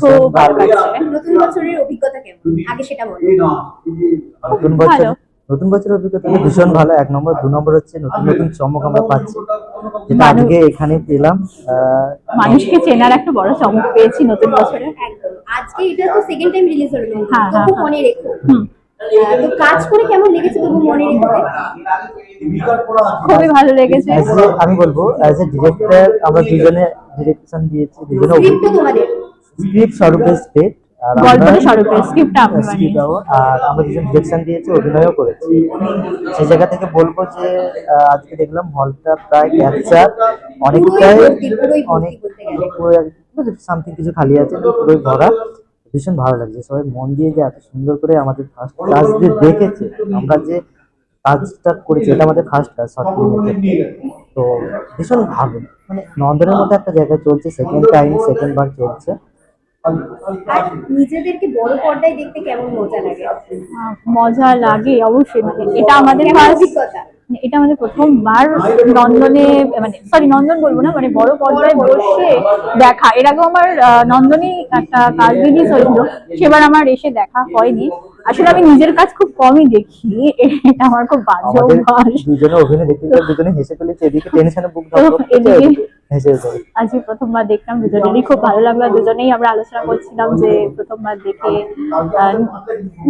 খুব ভালো নতুন বছরের অভিজ্ঞতা কেমন? আগে সেটা বলো। নতুন বছর নতুন বছরের অভিজ্ঞতা ভীষণ ভালো। এক নম্বর দু নম্বর হচ্ছে নতুন নতুন চমক আমরা পাচ্ছি। যেটা আজকে এখানে পেলাম। আহ, মানুষকে চেনার একটা বড় চমক পেয়েছি নতুন বছরে। একদম। আজকে এটা তো সেকেন্ড টাইম রিলিজ হলো হ্যাঁ, হ্যাঁ, হ্যাঁ। মনে রেখো। তো কাজ করে কেমন লেগেছে তবু মনে খুবই ভালো লেগেছে। আমি বলব অ্যাজ এ ডিরেক্টর আমরা দুজনে ডিরেকশন দিয়েছি দুজনে স্ক্রিপ্ট স্বরূপের স্ক্রিপ্ট গল্পটা স্ক্রিপ্টটা আমি ও, আর আমরা দুজন ডিরেকশন দিয়েছি অভিনয়ও করেছি। সেই জায়গা থেকে বলব যে আজকে দেখলাম হলটা প্রায় ক্যাপচার অনেকটাই অনেক সামথিং কিছু খালি আছে পুরোই ভরা। ভীষণ ভালো লাগছে। সবাই মন দিয়ে যে এত সুন্দর করে আমাদের ফার্স্ট কাজ দিয়ে দেখেছে আমরা যে কাজটা করেছি এটা আমাদের ফার্স্ট কাজ শর্ট ফিল্মের তো ভীষণ ভালো। মানে নন্দনের মধ্যে একটা জায়গায় চলছে সেকেন্ড টাইম সেকেন্ড বার চলছে। নিজেদেরকে বড় পর্দায় দেখতে কেমন মজা লাগে? মজা লাগে অবশ্যই। মানে এটা আমাদের ফার্স্ট এটা আমাদের প্রথমবার নন্দনে মানে সরি নন্দন বলব না মানে বড় পর্দায় বসে দেখা। এর আগেও আমার নন্দনে একটা কাজ রিলিজ হয়েছিল। সেবার আমার এসে দেখা হয়নি। আসলে আমি নিজের কাজ খুব কমই দেখি। এটা আমার খুব বাজে আমাদের অভ্যাস। দুজনে অভিনয় দেখতে গিয়ে দুজনে হেসে ফেলেছে এদিকে টেনশনে বুক হেসে আজকে প্রথমবার দেখলাম দুজনেরই খুব ভালো লাগল আর দুজনেই আমরা আলোচনা করছিলাম যে প্রথমবার দেখে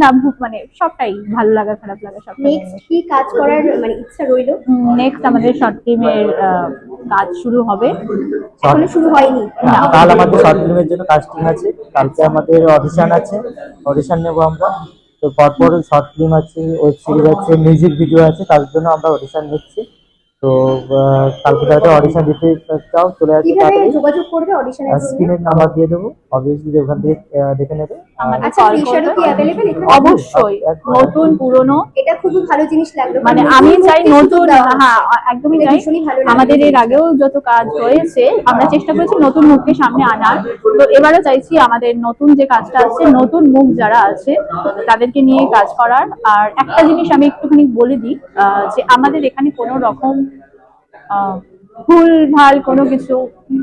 না মানে সবটাই ভালো লাগা খারাপ লাগা সবটাই। নেক্সট কি কাজ করার মানে ইচ্ছা রইল? নেক্সট আমাদের শর্ট ফিল্মের কাজ শুরু হবে। এখনও শুরু হয়নি। কাল আমাদের শর্ট ফিল্মের জন্য কাস্টিং আছে কালকে আমাদের অডিশন আছে অডিশন নেব আমরা। তো পরপর শর্ট ফিল্ম আছে ওয়েব সিরিজ আছে মিউজিক ভিডিও আছে তার জন্য আমরা অডিশন নিচ্ছি। তো কালকে তাহলে অডিশন দিতে চাও চলে আসবে কীভাবে তাড়াতাড়ি। যোগাযোগ করবে অডিশনের স্ক্রিনের নাম্বার দিয়ে দেবো। অবভিয়াসলি ওখান থেকে দেখে নেবে। আমাদের আচ্ছা কল অবশ্যই নতুন পুরনো। এটা খুবই ভালো জিনিস লাগল। মানে আমি চাই নতুন হ্যাঁ একদমই চাই। আমাদের এর আগেও যত কাজ হয়েছে আমরা চেষ্টা করেছি নতুন মুখকে সামনে আনার। তো এবারও চাইছি আমাদের নতুন যে কাজটা আছে নতুন মুখ যারা আছে তাদেরকে নিয়ে কাজ করার। আর একটা জিনিস আমি একটুখানি বলে দিই আহ, যে আমাদের এখানে কোনো রকম আহ, ভুল ভালো কোনো কিছু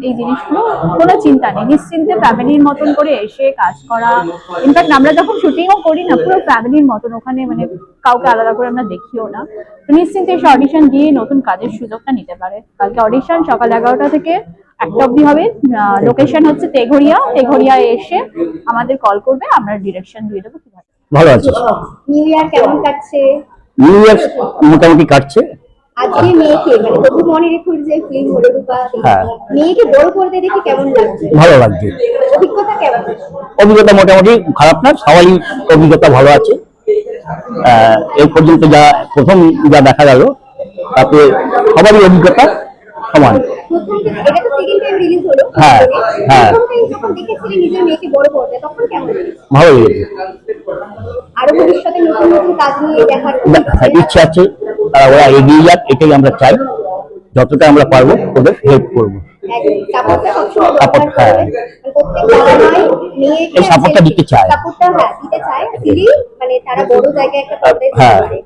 এই জিনিসগুলো কোনো চিন্তা নেই। নিশ্চিন্তে ফ্যামিলির মতন করে এসে কাজ করা। ইনফ্যাক্ট আমরা যখন শুটিংও করি না পুরো ফ্যামিলির মতন ওখানে মানে কাউকে আলাদা করে আমরা দেখিও না। তো নিশ্চিন্তে এসে অডিশন দিয়ে নতুন কাজের সুযোগটা নিতে পারে। কালকে অডিশন সকাল এগারোটা থেকে একটা অবধি হবে। লোকেশন হচ্ছে তেঘরিয়া তেঘরিয়ায় এসে আমাদের কল করবে আমরা ডিরেকশন দিয়ে দেবো। কীভাবে ভালো আছে নিউ ইয়ার কেমন কাটছে? নিউ ইয়ার মোটামুটি কাটছে। আজকে মেয়েকে মানে তবু মনে যে ফিল্ম হলো রূপা হ্যাঁ। মেয়েকে বড় করতে দেখে কেমন লাগছে? ভালো লাগছে। অভিজ্ঞতা কেমন? অভিজ্ঞতা মোটামুটি খারাপ না সবারই অভিজ্ঞতা ভালো আছে। এই পর্যন্ত যা প্রথম যা দেখা গেল তাতে সবারই অভিজ্ঞতা। সমান। হলো? হ্যাঁ, হ্যাঁ। লেগেছে? ভালো ইচ্ছে আছে? ওরা এগিয়ে যাক এটাই আমরা চাই। যতটা আমরা পারব ওদের হেল্প করব। সাপোর্টটা সবসময় Support, দরকার হ্যাঁ। পড়বে। মানে প্রত্যেক বাবা-মাই মেয়েকে এই support দিতে চায়। সাপোর্টটা হ্যাঁ দিতে চায়। দিলি মানে তারা বড় জায়গায় একটা পর্দায় হ্যাঁ পারে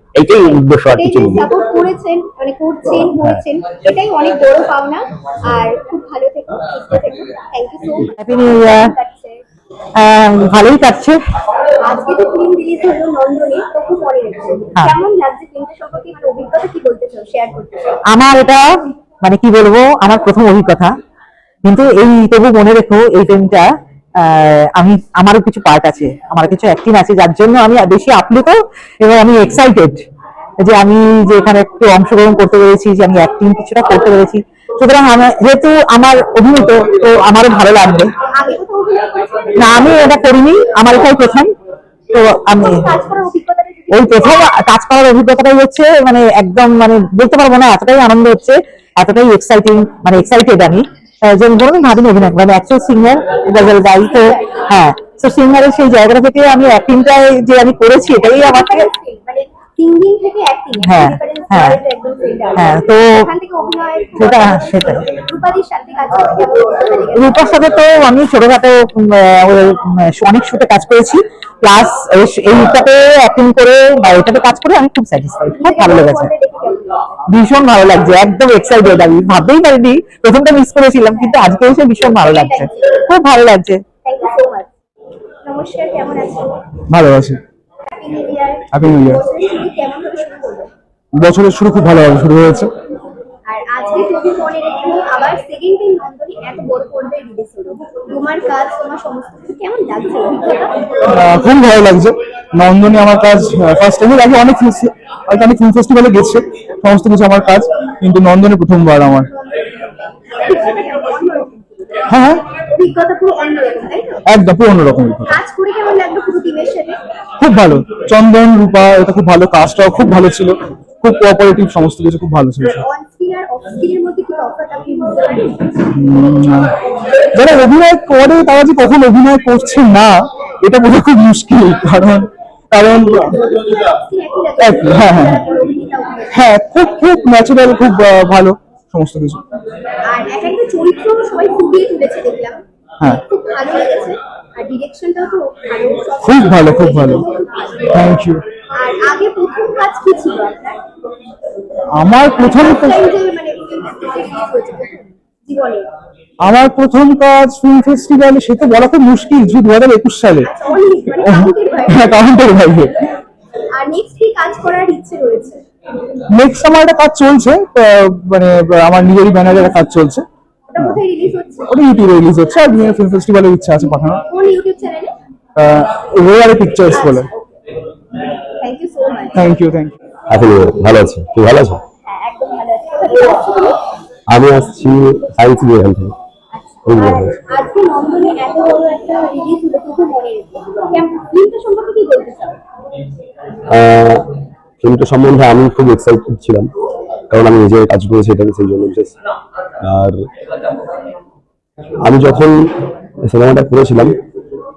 উদ্দেশ্য আর কিছু যে সাপোর্ট করেছেন মানে করছেন করেছেন এটাই অনেক বড় পাওনা। আর খুব ভালো থেকো সুস্থ থেকো। Thank you so much happy new year ভালোই কাটছে। আজকে তো ফিল্ম রিলিজ হলো নন্দনে তো খুব মনে রেখেছে হ্যাঁ। কেমন লাগছে ফিল্মটা সম্পর্কে মানে অভিজ্ঞতা কি বলতে চাও? শেয়ার করতে আমার এটা মানে কি বলব, আমার প্রথম অভিজ্ঞতা। কিন্তু এই, তবু মনে রেখো, এই ফিল্মটা আমি, আমারও কিছু পার্ট আছে, আমার কিছু অ্যাক্টিং আছে, যার জন্য আমি বেশি আপ্লুত এবং আমি এক্সাইটেড যে আমি যে এখানে একটু অংশগ্রহণ করতে পেরেছি, যে আমি অ্যাক্টিং কিছুটা করতে পেরেছি। সুতরাং যেহেতু আমার অভিনীত, তো আমারও ভালো লাগবে। না, আমি এটা করিনি, আমার এটাই প্রথম। তো আমি, ওই প্রথম কাজ করার অভিজ্ঞতাটাই হচ্ছে মানে একদম মানে বলতে পারব না, এতটাই আনন্দ হচ্ছে এতটাই এক্সাইটিং মানে এক্সাইটেড আমি। যে ধরুন ভাবিনি অভিনয় মানে অ্যাকচুয়াল সিঙ্গার গজল গাই তো হ্যাঁ। তো সিঙ্গারের সেই জায়গাটা থেকে আমি অ্যাক্টিংটাই যে আমি করেছি, এটাই আমাকে সিঙ্গিং থেকে অ্যাক্টিং হ্যাঁ, হ্যাঁ, হ্যাঁ, তো- সেটা সেটাই? রূপার সাথে তো আমি ছোটখাটো অনেক শুটে কাজ করেছি। প্লাস এইটাতে অ্যাক্টিং করে বা এটাতে কাজ করে আমি খুব স্যাটিসফাইড খুব ভালো লেগেছে? ভীষণ ভালো লাগছে একদম এক্সাইটেড আমি ভাবতেই পারিনি প্রথমটা মিস করেছিলাম কিন্তু আজকে এসে ভীষণ ভালো লাগছে। খুব ভালো লাগছে। নমস্কার কেমন আছেন ভালো আছি। Happy new year. বছরের শুরু খুব ভালোভাবে শুরু হয়েছে। আর আজকে তুমি মনে রেখে আবার সেকেন্ড দিন নন্দনী এত বড় পর্দায় রিলিজ হলো। তোমার কাজ তোমার সমস্ত কিছু কেমন লাগছে অভিজ্ঞতা? আহ, খুব ভালো লাগছে। নন্দনী আমার কাজ ফার্স্ট টাইম আগে অনেক অনেক ফিল্ম ফেস্টিভ্যালে গেছে। সমস্ত কিছু আমার কাজ কিন্তু নন্দনী প্রথমবার আমার। হ্যাঁ হ্যাঁ। অভিজ্ঞতা পুরো অন্যরকম তাই তো? একদম পুরো অন্যরকম কাজ করে কেমন লাগল পুরো টিমের সাথে? খুব ভালো। চন্দন রূপা এটা খুব ভালো কাজটাও খুব ভালো ছিল। খুব কোঅপারেটিভ সমস্ত কিছু খুব ভালো ছিল। যারা অভিনয় করে তারা যে কখন অভিনয় করছে না এটা বোঝা খুব মুশকিল কারণ কারণ হ্যাঁ, হ্যাঁ, হ্যাঁ। হ্যাঁ খুব খুব ন্যাচারাল খুব ভালো সমস্ত কিছু। হ্যাঁ। আর ডিরেকশনটাও তো ভালো। খুব ভালো, খুব ভালো। থ্যাংক ইউ আর আগে প্রথম কাজ কি ছিল আপনার? আমার প্রথম মানে জীবনে। আমার প্রথম কাজ ফিল্ম ফেস্টিভ্যালে সে তো বলা খুব মুশকিল যে দু হাজার একুশ সালে। আচ্ছা, মানে কাউন্টের বাইরে। হ্যাঁ নেক্সট আমার একটা কাজ চলছে মানে আমার নিজেরই ব্যানারে একটা কাজ চলছে। ওটা কোথায় রিলিজ হচ্ছে? ওটা ইউটিউবে রিলিজ হচ্ছে আর ফিল্ম ফেস্টিভ্যালের ইচ্ছা আছে পাঠানোর। কোন ইউটিউব চ্যানেলে রোয়ারে পিকচার্স বলে। Thank you so much thank you thank you এখন ভালো আছি তুই ভালো আছো? হ্যাঁ একদম ভালো আছি? আমি আসছি সায়েন্স বিভাগ থেকে। আর আজকে নন্দনে এত বড় একটা রিলিজ হলো প্রথম মনে ফিল্মটা সম্পর্কে কি বলতে চাও? ফিল্মটা সম্বন্ধে আমি খুব এক্সাইটেড ছিলাম। কারণ আমি নিজে কাজ করেছি এটাকে সেই জন্য বিশেষ আর আমি যখন সিনেমাটা করেছিলাম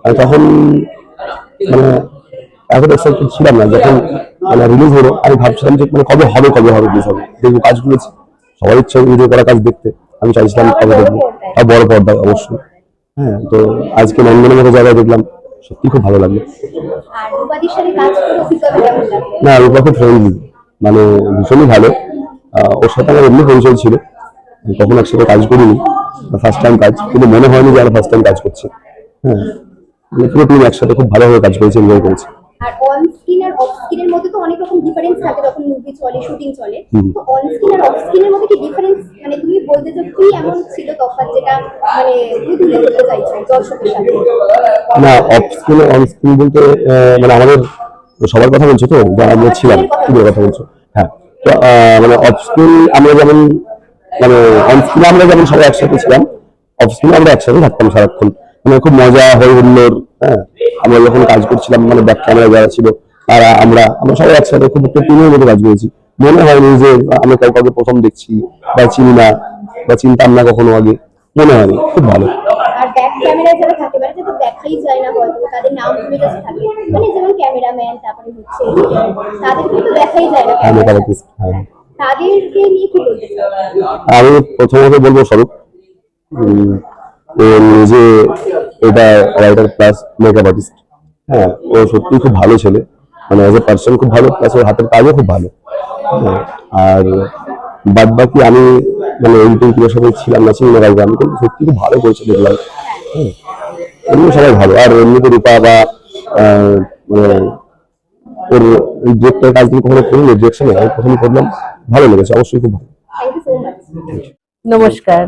আমি তখন মানে এতটা এক্সাইটেড ছিলাম না যখন মানে রিলিজ হলো আমি ভাবছিলাম যে মানে কবে হবে কবে হবে রিলিজ হবে? দেখব কাজ করেছি। সবার ইচ্ছা ভিডিও করা কাজ দেখতে। আমি চাইছিলাম কবে দেখব? আর বড় পর্দা অবশ্যই। হ্যাঁ তো আজকে নন্দনের মতো জায়গায় দেখলাম সত্যি খুব ভালো লাগল। না রূপা খুব ফ্রেন্ডলি মানে ভীষণই ভালো। ওর সাথে আমার এমনি পরিচয় ছিল। আমি কখনো একসাথে কাজ করিনি ফার্স্ট টাইম কাজ কিন্তু মনে হয়নি যে আমরা ফার্স্ট টাইম কাজ করছি। হ্যাঁ মানে পুরো টিম একসাথে খুব ভালোভাবে কাজ করেছে এনজয় করেছি। আর অন স্ক্রিন আর অফ স্ক্রিনের মধ্যে তো অনেক রকম ডিফারেন্স থাকে যখন মুভি চলে শুটিং চলে। তো অন স্ক্রিন আর অফ স্ক্রিনের মধ্যে কি ডিফারেন্স মানে তুমি বলতে চাও কি এমন ছিল তফাৎ যেটা মানে তুমি তুলে ধরতে চাইছো দর্শকের সাথে? না অফ স্ক্রিন অন স্ক্রিন বলতে মানে আমাদের সবার কথা বলছো তো? যারা আমরা ছিলাম কথা বলছো। হ্যাঁ মানে অফ স্কুল আমরা যেমন মানে অন স্কুল আমরা যেমন সবাই একসাথে ছিলাম অফ স্কুল আমরা একসাথে থাকতাম সারাক্ষণ। মানে খুব মজা হই হুল্লোর হ্যাঁ। আমরা যখন কাজ করছিলাম মানে ব্যাক ক্যামেরা যারা ছিল, তারা, আমরা আমরা সবাই একসাথে খুব একটা টিমের মতো কাজ করেছি। মনে হয়নি যে আমি কাউ কাউকে প্রথম দেখছি বা চিনি না, বা চিনতাম না কখনো আগে। মনে হয়নি খুব ভালো। আর ব্যাক ক্যামেরায় যারা থাকে মানে যাদের দেখাই যায় না হয়তো তাদের নাম তুমি জাস্ট থাকে। মানে যেমন ক্যামেরাম্যান তারপরে হচ্ছে তাদের কিন্তু দেখাই যায় না আমি হ্যাঁ। তাদেরকে নিয়ে কি বলতে আমি প্রথমত বলব স্বরূপ। ও নিজে এটা রাইটার প্লাস মেকআপ আর্টিস্ট হ্যাঁ ও সত্যি খুব ভালো ছেলে। মানে অ্যাজ এ পার্সন খুব ভালো প্লাস ওর হাতের কাজও খুব ভালো। হ্যাঁ, আর বাদ বাকি আমি মানে এই টিমের সাথে ছিলাম না না কাউকে আমি কিন্তু সত্যি খুব ভালো করেছে? দেখলাম হ্যাঁ এমনি সবাই ভালো। আর এমনিতে রূপা বা মানে ওর ডিরেক্টর কাজ কখনো করিনি ডিরেকশনে আমি প্রথম করলাম। ভালো লেগেছে অবশ্যই খুব ভালো। থ্যাংক ইউ সো মাচ নমস্কার।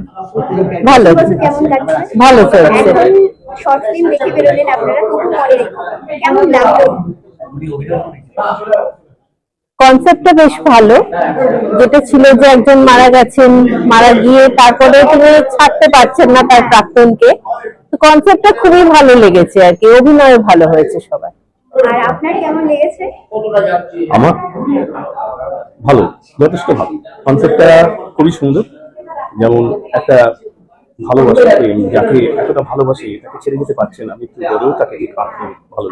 ভালো। ভালো চলছে। শর্ট ফিল্ম দেখে বেরোলেন আপনারা খুব মনে কেমন লাগল? কনসেপ্টটা বেশ ভালো। যেটা ছিল যে একজন মারা গেছেন মারা গিয়ে তারপরে তিনি ছাড়তে পারছেন না তার প্রাক্তনকে। তো কনসেপ্টটা খুবই ভালো লেগেছে আর কি অভিনয় ভালো হয়েছে সবাই আর আপনার কেমন লেগেছে? আমার? ভালো যথেষ্ট ভালো। কনসেপ্টটা খুবই সুন্দর। যেমন একটা ভালোবাসা প্রেম যাকে এতটা ভালোবাসি তাকে ছেড়ে যেতে পারছে না মৃত্যু করেও তাকে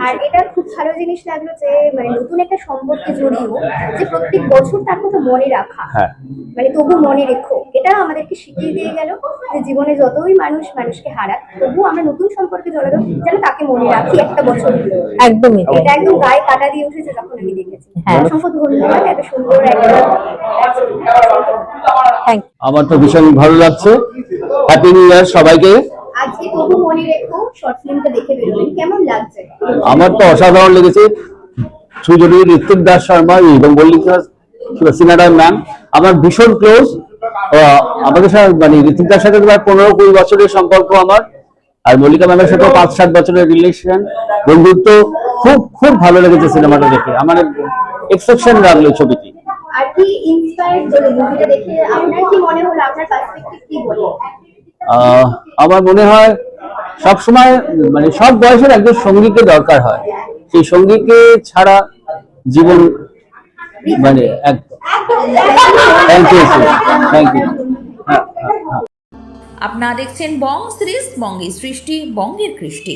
আর এটা খুব ভালো জিনিস লাগল যে মানে নতুন একটা সম্পর্কে জড়িয়েও যে প্রত্যেক বছর তার কথা মনে রাখা। হ্যাঁ। মানে তবু মনে রেখো এটা আমাদেরকে শিখিয়ে দিয়ে গেল যে জীবনে যতই মানুষ মানুষকে হারাক তবু আমরা নতুন সম্পর্কে জড়ালো যেন তাকে মনে রাখি একটা বছর। একদমই এটা একদম গায়ে কাটা দিয়ে উঠেছে যখন আমি দেখেছি। হ্যাঁ। অসংখ্য ধন্যবাদ এত সুন্দর একটা থ্যাংক আমার তো ভীষণ ভালো লাগছে। হ্যাপি নিউ ইয়ার সবাইকে। আজকে তবু মনে রেখো শর্ট ফিল্মটা দেখে বেরোবেন কেমন লাগছে? আমার তো অসাধারণ লেগেছে। সুজনী ঋত্বিক দাস শর্মা এবং মল্লিকা সিনাডার ম্যাম আমার ভীষণ ক্লোজ আমাদের সাথে মানে ঋত্বিক দার সাথে প্রায় পনেরো কুড়ি বছরের সম্পর্ক আমার। আর মল্লিকা ম্যামের সাথে পাঁচ সাত বছরের রিলেশন বন্ধুত্ব খুব খুব ভালো লেগেছে সিনেমাটা দেখে। আমার এক্সেপশন লাগল ছবিটি। আর কি ইন্সপায়ার্ড মুভিটা দেখে? আপনার কি মনে হলো? আপনার পার্সপেক্টিভ কি বলে? আমার মনে হয় সব সময় মানে সব বয়সের একজন সঙ্গীকে দরকার হয়। সেই সঙ্গীকে ছাড়া জীবন মানে থ্যাংক ইউ থ্যাংক ইউ আপনারা দেখছেন বং সিরিজ, বঙ্গের সৃষ্টি, বঙ্গের কৃষ্টি।